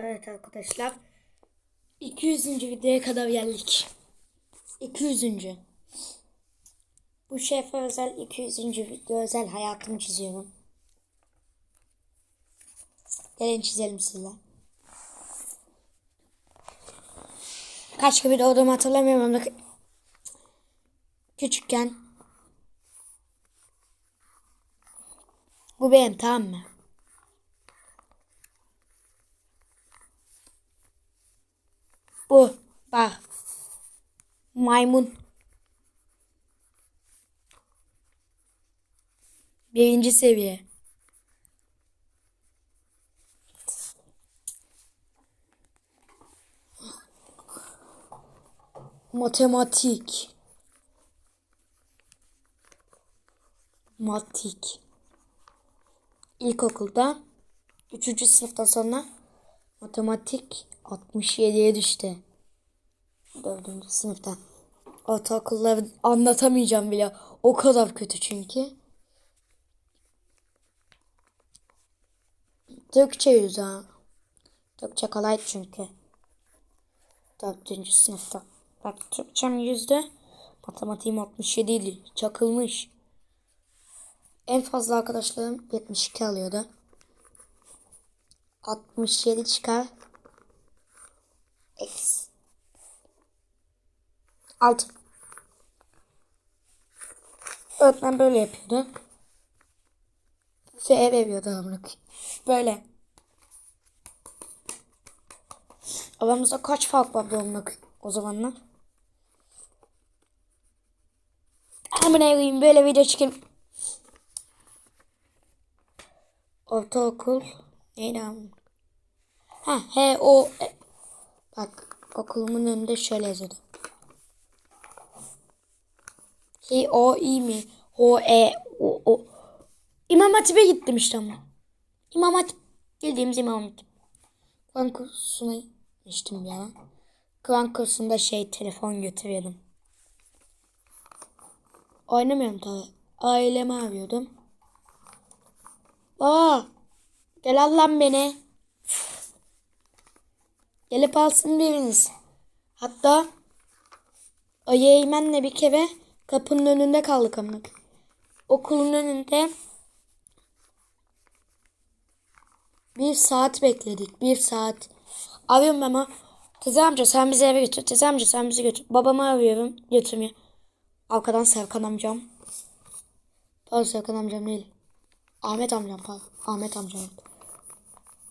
Evet arkadaşlar. 200. videoya kadar geldik. 200. Bu şefe özel 200. video özel hayatımı çiziyorum. Gelin çizelim sizle. Kaç gibi doğduğumu hatırlamıyorum ama küçükken bu benim tamam mı? Bu. Bak. Maymun. Birinci seviye. Matematik. Matik. İlkokulda 3. sınıftan sonra matematik 67'ye düştü. 4. sınıfta. Ortaokulları anlatamayacağım bile. O kadar kötü çünkü. Türkçe yüz ha. Türkçe kolay çünkü. 4. sınıfta. Bak Türkçem yüzde. Matematiğim 67 idi. Çakılmış. En fazla arkadaşlarım 72 alıyordu. 67 çıkar. X. 6. Öğretmen böyle yapıyordu. F veriyordu amına Böyle. Aramızda kaç fark vardı amına o zamanlar? Amına koyayım böyle video çıkayım. Ortaokul neydi amına? Ha he o e, bak okulumun önünde şöyle yazıyordu. He o i mi? O e o o. İmam Hatip'e gittim işte ama. İmam Hatip bildiğimiz İmam Hatip. Kur'an kursuna gitmiştim ya. Kur'an kursunda şey telefon götürüyordum. Oynamıyorum tabi. Ailemi arıyordum. Aa, gel al lan beni. Gelip alsın biriniz. Hatta o yeğmenle bir kere kapının önünde kaldık amına. Okulun önünde bir saat bekledik. Bir saat. Arıyorum ama teyze amca sen bizi eve götür. Teyze amca sen bizi götür. Babamı arıyorum. Götürmüyor. Arkadan Serkan amcam. Pardon Serkan amcam değil. Ahmet amcam pardon. Ahmet amcam.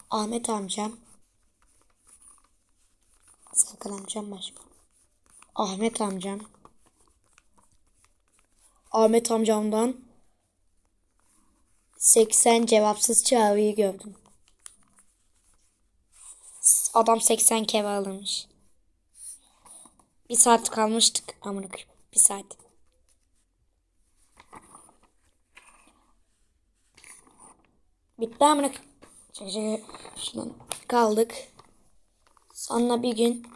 Ahmet amcam. Serkan amcam başka. Ahmet amcam. Ahmet amcamdan 80 cevapsız çağrıyı gördüm. Adam 80 kere alınmış. Bir saat kalmıştık amına. Bir saat. Bitti amına koyayım. Kaldık. Sonra bir gün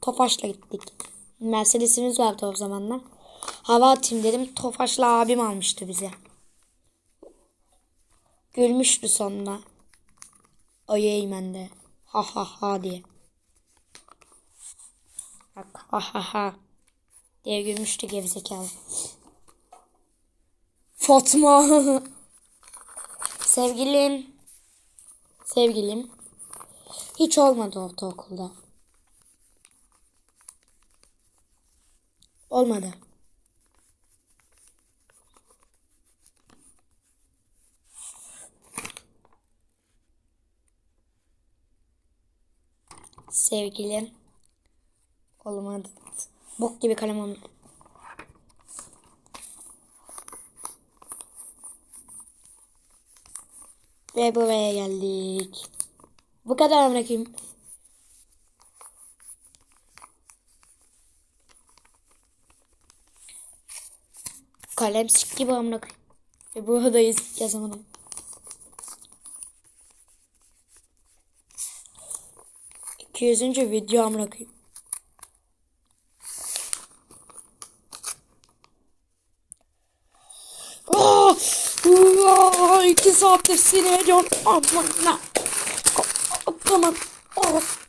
Tofaş'la gittik. Mercedes'imiz vardı o zamanlar. Hava atayım dedim. Tofaş'la abim almıştı bize. Gülmüştü sonra. O yeğmende. Ha ha ha diye. Bak ha ha ha. Diye gülmüştü gerizekalı. Fatma. Sevgilim. Sevgilim. Hiç olmadı ortaokulda. Olmadı. Sevgilim. Olmadı. Bok gibi kalem olmadı. Ve buraya geldik. Bu kadar bırakayım. Kalem sik gibi amına koyayım. Ve buradayız yazamadım. İki yüzüncü video amına koyayım. Oh! Oh! İki saattir sinir ediyorum. Aman. Tamam. Gidiyoruz.